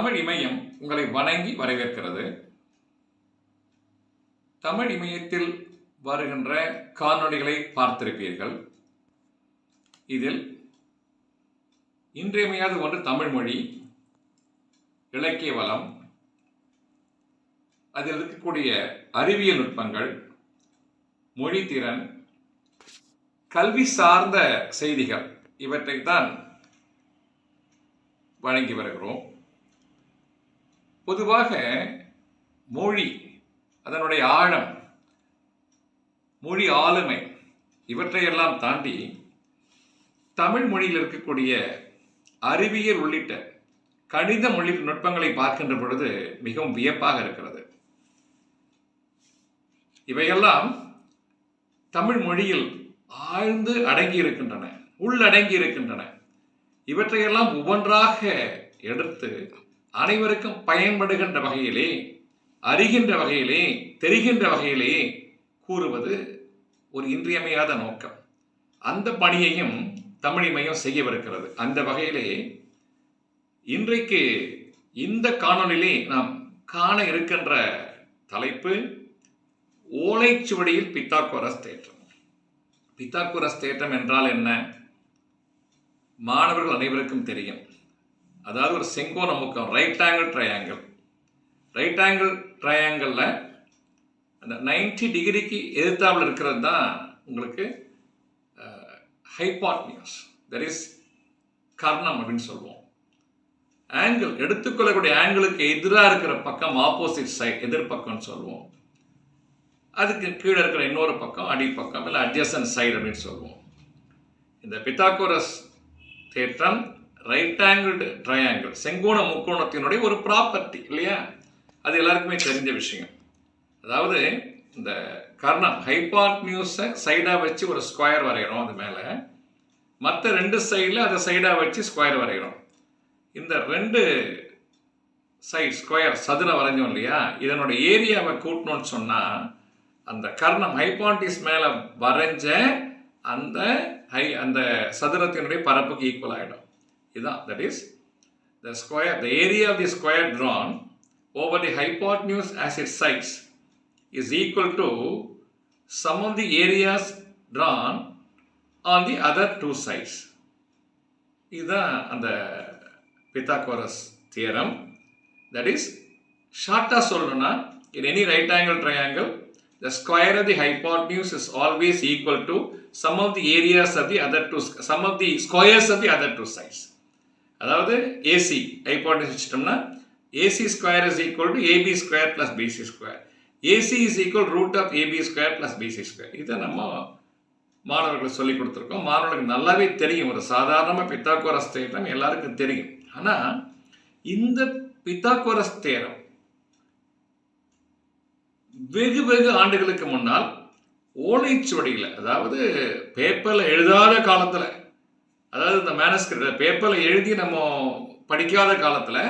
தமிழ் இமயம் உங்களை வணங்கி வரவேற்கிறது. தமிழ் இமயத்தில் வருகின்ற காணொளிகளை பார்த்திருப்பீர்கள். இதில் இன்றியமையாத ஒன்று தமிழ் மொழி இலக்கிய வளம் அதில் இருக்கக்கூடிய அறிவியல் நுட்பங்கள் மொழி திறன் கல்வி சார்ந்த செய்திகள் இவற்றை தான் வழங்கி வருகிறோம். பொதுவாக மொழி அதனுடைய ஆழம் மொழி ஆளுமை இவற்றையெல்லாம் தாண்டி தமிழ் மொழியில் இருக்கக்கூடிய அறிவியல் உள்ளிட்ட கணித மொழி நுட்பங்களை பார்க்கின்ற பொழுது மிகவும் வியப்பாக இருக்கிறது. இவையெல்லாம் தமிழ் மொழியில் ஆழ்ந்து அடங்கி இருக்கின்றன உள்ளடங்கி இருக்கின்றன. இவற்றையெல்லாம் ஒவ்வொன்றாக எடுத்து அனைவருக்கும் பயன்படுகின்ற வகையிலே அறிகின்ற வகையிலே தெரிகின்ற வகையிலே கூறுவது ஒரு இன்றியமையாத நோக்கம். அந்த பணியையும் தமிழிமையும் செய்யவிருக்கிறது. அந்த வகையிலே இன்றைக்கு இந்த காணொளியிலே நாம் காண இருக்கின்ற தலைப்பு ஓலைச்சுவடியில் பித்தாகோரஸ் தேற்றம். பித்தாகோரஸ் தேற்றம் என்றால் என்ன? மாணவர்கள் அனைவருக்கும் தெரியும். அதாவது ஒரு செங்கோண முக்கம் right angle triangle right angle ட்ரையாங்கிளில் அந்த 90 டிகிரிக்கு எதிர்த்தாமல் இருக்கிறது தான் உங்களுக்கு ஹைபாட்னியூஸ் தட் இஸ் கர்ணம் அப்படின்னு சொல்லுவோம். ஆங்கிள் எடுத்துக்கொள்ளக்கூடிய ஆங்கிளுக்கு எதிராக இருக்கிற பக்கம் ஆப்போசிட் சைட் எதிர்பக்கம்னு சொல்லுவோம். அதுக்கு கீழே இருக்கிற இன்னொரு பக்கம் அடிப்பக்கம் இல்லை அட்ஜசன் சைடு அப்படின்னு சொல்லுவோம். இந்த பித்தாகோரஸ் தேற்றம் ரைட் ஆங்கிள்டு ட்ரையாங்கிள் செங்கோண முக்கோணத்தினுடைய ஒரு ப்ராப்பர்ட்டி இல்லையா? அது எல்லாருக்குமே தெரிஞ்ச விஷயம். அதாவது இந்த கர்ணம் ஹைபார்ட் நியூஸை சைடாக வச்சு ஒரு ஸ்கொயர் வரைகிறோம் அது மேலே. மற்ற ரெண்டு சைடில் அதை சைடாக வச்சு ஸ்கொயர் வரைகிறோம் இந்த ரெண்டு சைட் ஸ்கொயர் சதுரம் வரைஞ்சோம் இல்லையா? இதனோட ஏரியாவை கூட்டணும்னு சொன்னால் அந்த கர்ணம் ஹைபாண்டிஸ் மேலே வரைஞ்ச அந்த ஹை அந்த சதுரத்தினுடைய பரப்புக்கு ஈக்குவல் ஆகிடும் இதுதான் that is the square the area of the square drawn over the hypotenuse as it sides is equal to sum of the areas drawn on the other two sides இதுதான் அந்த Pythagoras theorem that is ஷார்ட்டாக சொல்லணும்னா in any right angle triangle the square of the hypotenuse is always equal to sum of the areas of the other two sum of the squares of the other two sides அதாவது A C hypotenuse வச்சுட்டோம்னா A C square is equal to A B square plus B C square A C is equal root of A B square plus B C square இதை நம்ம மாணவர்களுக்கு சொல்லி கொடுத்துருக்கோம். மாணவர்களுக்கு நல்லாவே தெரியும். ஒரு சாதாரணமாக பித்தாக்கோரஸ் தேரம் எல்லாருக்கும் தெரியும். ஆனால் இந்த பித்தாக்கோரஸ் தேரம் வெகு வெகு ஆண்டுகளுக்கு முன்னால் ஓலைச்சுவடியில் அதாவது பேப்பரில் எழுதாத காலத்தில் அதாவது இந்த மேனஸ்கிரிப்ட் பேப்பரில் எழுதி நம்ம படிக்காத காலத்தில்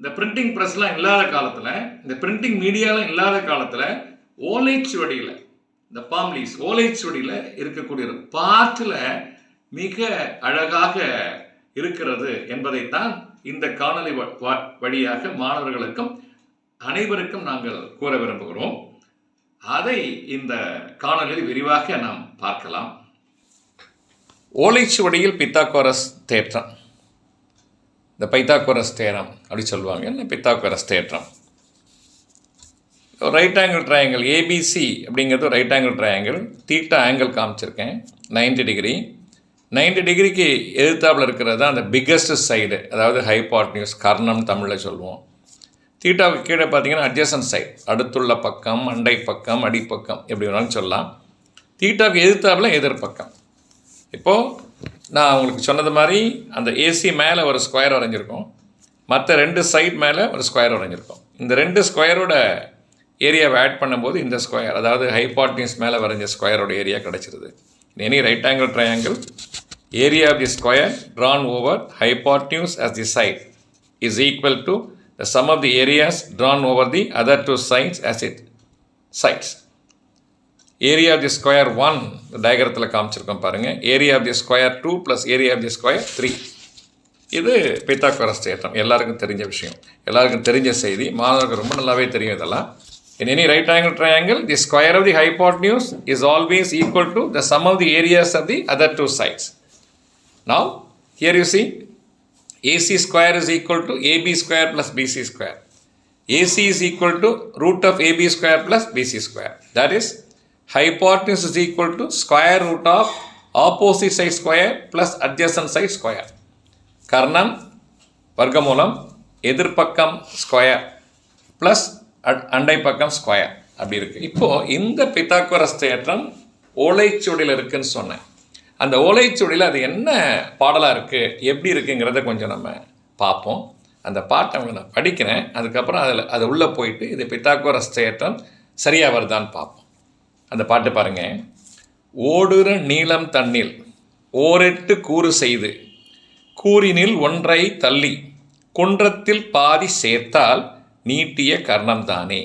இந்த பிரிண்டிங் ப்ரெஸ்லாம் இல்லாத காலத்தில் இந்த பிரிண்டிங் மீடியாலாம் இல்லாத காலத்தில் ஓலைச்சுவடியில் இந்த பாம்லீஸ் ஓலைச்சுவடியில் இருக்கக்கூடிய பாட்டில் மிக அழகாக இருக்கிறது என்பதைத்தான் இந்த காணொலி வழியாக மாணவர்களுக்கும் அனைவருக்கும் நாங்கள் கூற விரும்புகிறோம். அதை இந்த காணொலியில் விரிவாக நாம் பார்க்கலாம். ஓலைச்சுவடியில் பித்தாகோரஸ் தேற்றம். இந்த பைத்தாகோரஸ் தேரம் அப்படி சொல்லுவாங்க. என்ன பித்தாகோரஸ் தேற்றம்? ரைட் ஆங்கிள் ட்ரையாங்கிள் ஏபிசி அப்படிங்கிறது right angle triangle theta angle காமிச்சிருக்கேன். நைன்டி டிகிரி நைன்டி டிகிரிக்கு எதிர்த்தாப்பில் இருக்கிறது தான் அந்த பிக்கஸ்ட் சைடு அதாவது ஹைபாட்னியூஸ் கர்ணம் தமிழில் சொல்லுவோம். தீட்டாவுக்கு கீழே பார்த்தீங்கன்னா அட்ஜசன் சைடு அடுத்துள்ள பக்கம் அண்டை பக்கம் அடிப்பக்கம் எப்படி வேணாலும் சொல்லலாம். தீட்டாவுக்கு எதிர்த்தாப்பில் எதிர்பக்கம் இப்போது நான் உங்களுக்கு சொன்னது மாதிரி அந்த ஏசி மேலே ஒரு ஸ்கொயர் வரைஞ்சிருக்கோம். மற்ற ரெண்டு சைட் மேலே ஒரு ஸ்கொயர் வரைஞ்சிருக்கோம். இந்த ரெண்டு ஸ்கொயரோட ஏரியாவை ஆட் பண்ணும்போது இந்த ஸ்கொயர் அதாவது ஹைபாட்னிஸ் மேலே வரைஞ்ச ஸ்கொயரோட ஏரியா கிடச்சிருது. Any right angle triangle area of the square drawn over hypotenuse as the side is equal to the sum of the areas drawn over the other two sides as it sides area of the square one டயகிரத்தில் காமிச்சிருக்கோம் பாருங்கள் area of the square two plus area of the square three இது Pythagoras தேற்றம் எல்லாருக்கும் தெரிஞ்ச விஷயம் எல்லாருக்கும் தெரிஞ்ச செய்தி மாணவர்களுக்கு ரொம்ப நல்லாவே தெரியும் இதெல்லாம் in any right angle triangle the square of the hypotenuse is always equal to the sum of the areas of the other two sides now here you see A C square is equal to A B square plus B C square A C is equal to root of A B square plus B C square that is hypotenuse is equal to square root of opposite side square plus adjacent side square. கர்ணம் வர்க்கமூலம் எதிர்ப்பக்கம் square plus அண்டை பக்கம் square அப்படி இருக்குது இப்போது இந்த பித்தாக்குரஸ் தேற்றம் ஓலைச்சுவடியில் இருக்குதுன்னு சொன்னேன். அந்த ஓலைச்சுவடியில் அது என்ன பாடலாக இருக்குது எப்படி இருக்குங்கிறத கொஞ்சம் நம்ம பார்ப்போம். அந்த பாட்டை நான் படிக்கிறேன். அதுக்கப்புறம் அதில் அது உள்ளே போயிட்டு இது பித்தாக்குரஸ் தேற்றம் சரியாக வருதான்னு பார்ப்போம். அந்த பாட்டு பாருங்க. ஓடுற நீளம் தண்ணில் ஓரெட்டு கூறு செய்து கூறினில் ஒன்றை தள்ளி குன்றத்தில் பாதி சேர்த்தால் நீட்டிய கர்ணம்தானே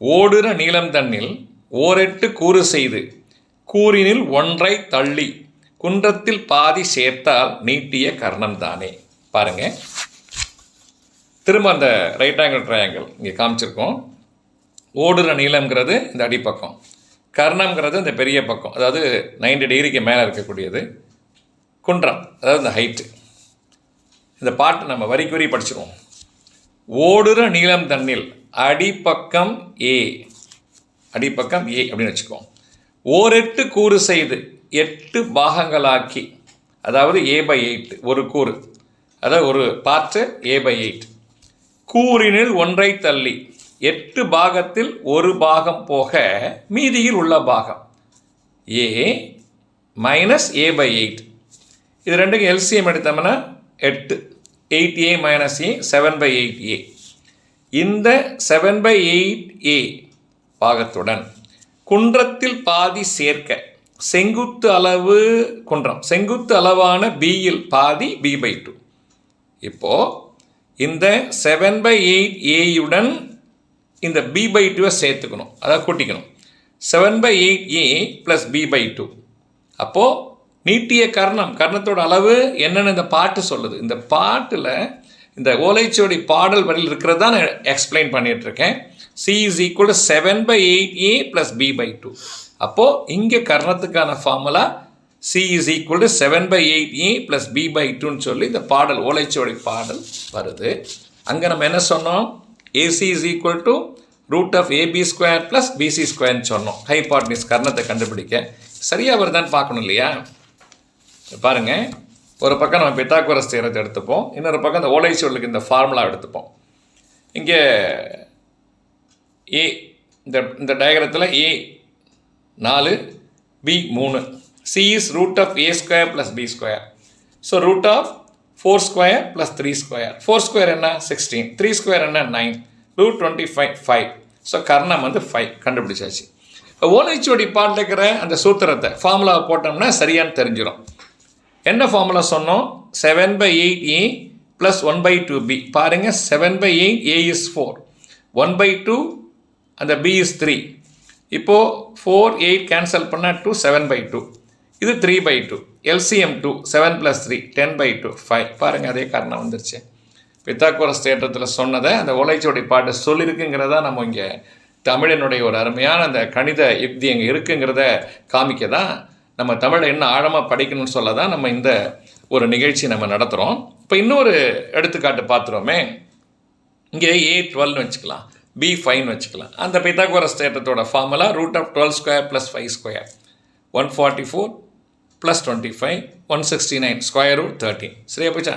ஓடுற நீளம் தண்ணில் ஓரெட்டு கூறு செய்து கூறினில் ஒன்றை தள்ளி குன்றத்தில் பாதி சேர்த்தால் நீட்டிய கர்ணம்தானே பாருங்க. திரும்ப அந்த ரைட் ஆங்கிள் ட்ரையாங்கிள் இங்கே காமிச்சிருக்கோம். ஓடுற நீளம்ங்கிறது இந்த அடிப்பக்கம். கர்ணம்ங்கிறது இந்த பெரிய பக்கம். அதாவது 90 டிகிரிக்கு மேலே இருக்கக்கூடியது. குன்றம் அதாவது இந்த ஹைட்டு இந்த பாட்டு நம்ம வரிக்கு வரி படிச்சிருவோம். ஓடுற நீளம் தண்ணில் அடிப்பக்கம் ஏ அடிப்பக்கம் ஏ அப்படின்னு வச்சுக்குவோம். ஓரெட்டு கூறு செய்து எட்டு பாகங்களாக்கி அதாவது ஏ பை எயிட் ஒரு கூறு. அதாவது ஒரு பார்ட்டு ஏ பை எயிட் கூறினில் ஒன்றை தள்ளி எட்டு பாகத்தில் ஒரு பாகம் போக மீதியில் உள்ள பாகம். A minus A by eight இது ரெண்டுக்கும் எல்சிஎம் எடுத்தோம்னா எட்டு. Eight A minus A seven by eight A இந்த செவன் பை எயிட் ஏ பாகத்துடன் குன்றத்தில் பாதி சேர்க்க செங்குத்து அளவு குன்றம் செங்குத்து அளவான பியில் பாதி பி பை டூ இப்போது இந்த செவன் பை எயிட் ஏயுடன் இந்த பி பை டூவை சேர்த்துக்கணும். அதாவது கூட்டிக்கணும். Seven by eight A plus B by two அப்போது நீட்டிய கர்ணம் கர்ணத்தோட அளவு என்னென்னு இந்த பாட்டு சொல்லுது. இந்த பாட்டில் இந்த ஓலைச்சுவடி பாடல் வரையில் இருக்கிறது தான் நான் எக்ஸ்பிளைன் பண்ணிகிட்ருக்கேன் C is equal to seven by eight A plus B by two அப்போது இங்கே கர்ணத்துக்கான formula C is equal to seven by eight A plus B by டூன்னு சொல்லி இந்த பாடல் ஓலைச்சுவடி பாடல் வருது. அங்கே நம்ம என்ன சொன்னோம்? A C is equal to root of A B square plus B C ஸ்கொயர்னு சொன்னோம். ஹைபாட்னிஸ் கர்ணத்தை கண்டுபிடிக்க. சரியாக வருதான்னு பார்க்கணும் இல்லையா? பாருங்கள் ஒரு பக்கம் நம்ம பித்தாக்குரஸ் தேரத்தை எடுத்துப்போம். இன்னொரு பக்கம் இந்த ஓலைச்சுவலுக்கு இந்த ஃபார்முலா எடுத்துப்போம். இங்கே ஏ இந்த இந்த டயக்ரத்தில் ஏ நாலு பி மூணு. C is root of A square plus B square so root of four square plus three square four square என்ன? சிக்ஸ்டீன் த்ரீ ஸ்கொயர் என்ன? Nine root twenty five five so கர்ணம் வந்து ஃபைவ் கண்டுபிடிச்சாச்சு. இப்போ ஓலைச்சுவடி பாட்டில் இருக்கிற அந்த சூத்திரத்தை ஃபார்முலாவை போட்டோம்னா சரியான்னு தெரிஞ்சிடும் என்ன ஃபார்முலா சொன்னோம்? Seven by eight A plus one by two B பாருங்கள் seven by eight A is four one by two அந்த பி இஸ் த்ரீ இப்போது ஃபோர் எயிட் கேன்சல் பண்ணால் டூ செவன் பை டூ இது three by two L C M two seven plus three ten by two five பாருங்கள் அதே காரணம் வந்துருச்சு. பித்தாக்குரஸ் தேட்டத்தில் சொன்னதை அந்த ஓலைச்சுவடி பாட்டு சொல்லியிருக்குங்கிறதா நம்ம இங்கே தமிழனுடைய ஒரு அருமையான அந்த கணித யுக்தி அங்கே இருக்குங்கிறத காமிக்க தான் நம்ம தமிழை இன்னும் ஆழமாக படிக்கணும்னு சொல்ல தான் நம்ம இந்த ஒரு நிகழ்ச்சி நம்ம நடத்துகிறோம் இப்போ இன்னொரு எடுத்துக்காட்டு பார்த்துருவோமே இங்கே ஏ டுவெல்னு வச்சுக்கலாம். பி ஃபைவ்னு வச்சுக்கலாம். அந்த Pythagoras தேட்டத்தோட formula root of twelve square plus five square one forty four plus twenty five one sixty nine square root thirteen சரியா போச்சா?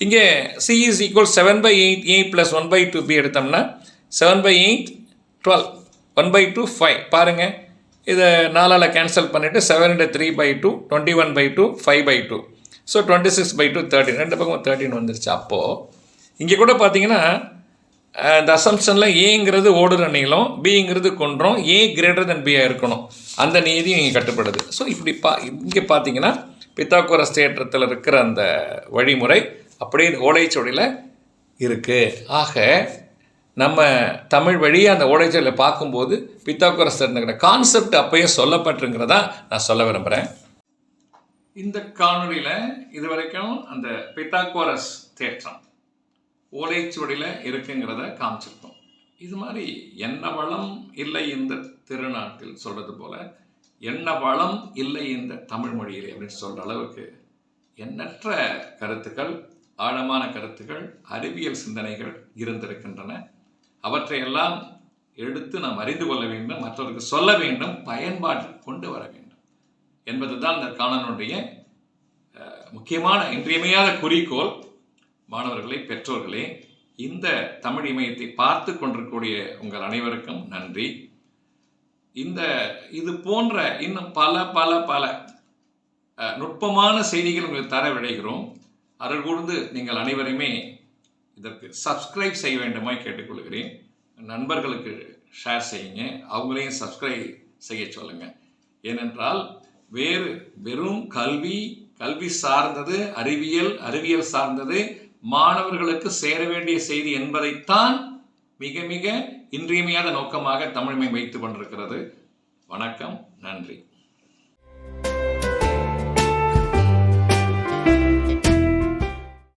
இங்கே C is equal seven by eight A plus one by two B எடுத்தோம்னா seven by eight twelve one by two five பாருங்கள் இதை நாலால் cancel பண்ணிவிட்டு seven into three by two twenty one by two five by two so twenty six by two thirteen ரெண்டு பக்கம் thirteen வந்துருச்சு. அப்போது இங்கே கூட பார்த்தீங்கன்னா இந்த அசம்ஷனில் ஏங்கிறது ஓடுற நீளம் பிங்கிறது கொன்றோம் ஏ கிரேட்டர் தென் பியாக இருக்கணும். அந்த நீதியும் இங்கே கட்டுப்படுது. ஸோ இப்படி பா இங்கே பார்த்தீங்கன்னா பித்தாக்குரஸ் தேற்றத்தில் இருக்கிற அந்த வழிமுறை அப்படியே ஓலைச்சுவடியில் இருக்குது ஆக நம்ம தமிழ் வழியாக அந்த ஓலைச்சுவடியில் பார்க்கும்போது பித்தாக்குரஸ் தேர்ந்த கான்செப்ட் அப்பயே சொல்லப்பட்டிருங்கிறதா நான் சொல்ல விரும்புகிறேன் இந்த காணொலியில் இது வரைக்கும் அந்த பித்தாகோரஸ் தேற்றம் ஓலைச்சுவடியில் இருக்குங்கிறத காமிச்சிருக்கோம். இது மாதிரி என்ன வளம் இல்லை இந்த திருநாட்டில் சொல்கிறது போல் என்ன வளம் இல்லை இந்த தமிழ் மொழியிலே அப்படின்னு சொல்கிற அளவுக்கு எண்ணற்ற கருத்துக்கள் ஆழமான கருத்துக்கள் அறிவியல் சிந்தனைகள் இருந்திருக்கின்றன. அவற்றையெல்லாம் எடுத்து நாம் அறிந்து கொள்ள வேண்டும் மற்றவருக்கு சொல்ல வேண்டும் பயன்பாட்டில் கொண்டு வர வேண்டும். என்பதுதான் இந்த காணனுடைய முக்கியமான இன்றியமையாத குறிக்கோள். மாணவர்களே பெற்றோர்களே இந்த தமிழ் இமயத்தை பார்த்து கொண்டிருக்கக்கூடிய உங்கள் அனைவருக்கும் நன்றி. இந்த இது போன்ற இன்னும் பல பல பல நுட்பமான செய்திகள் உங்களுக்கு தர விடைகிறோம் அருள் கூர்ந்து நீங்கள் அனைவருமே இதற்கு சப்ஸ்கிரைப் செய்ய வேண்டுமாய் கேட்டுக்கொள்கிறேன். நண்பர்களுக்கு ஷேர் செய்யுங்க. அவங்களையும் சப்ஸ்கிரைப் செய்ய சொல்லுங்க. ஏனென்றால் வேறு வெறும் கல்வி கல்வி சார்ந்தது அறிவியல் அறிவியல் சார்ந்தது மாணவர்களுக்கு சேர வேண்டிய செய்தி என்பதைத்தான் மிக மிக இன்றியமையாத நோக்கமாக தமிழ்மை வைத்துக் கொண்டிருக்கிறது. வணக்கம் நன்றி.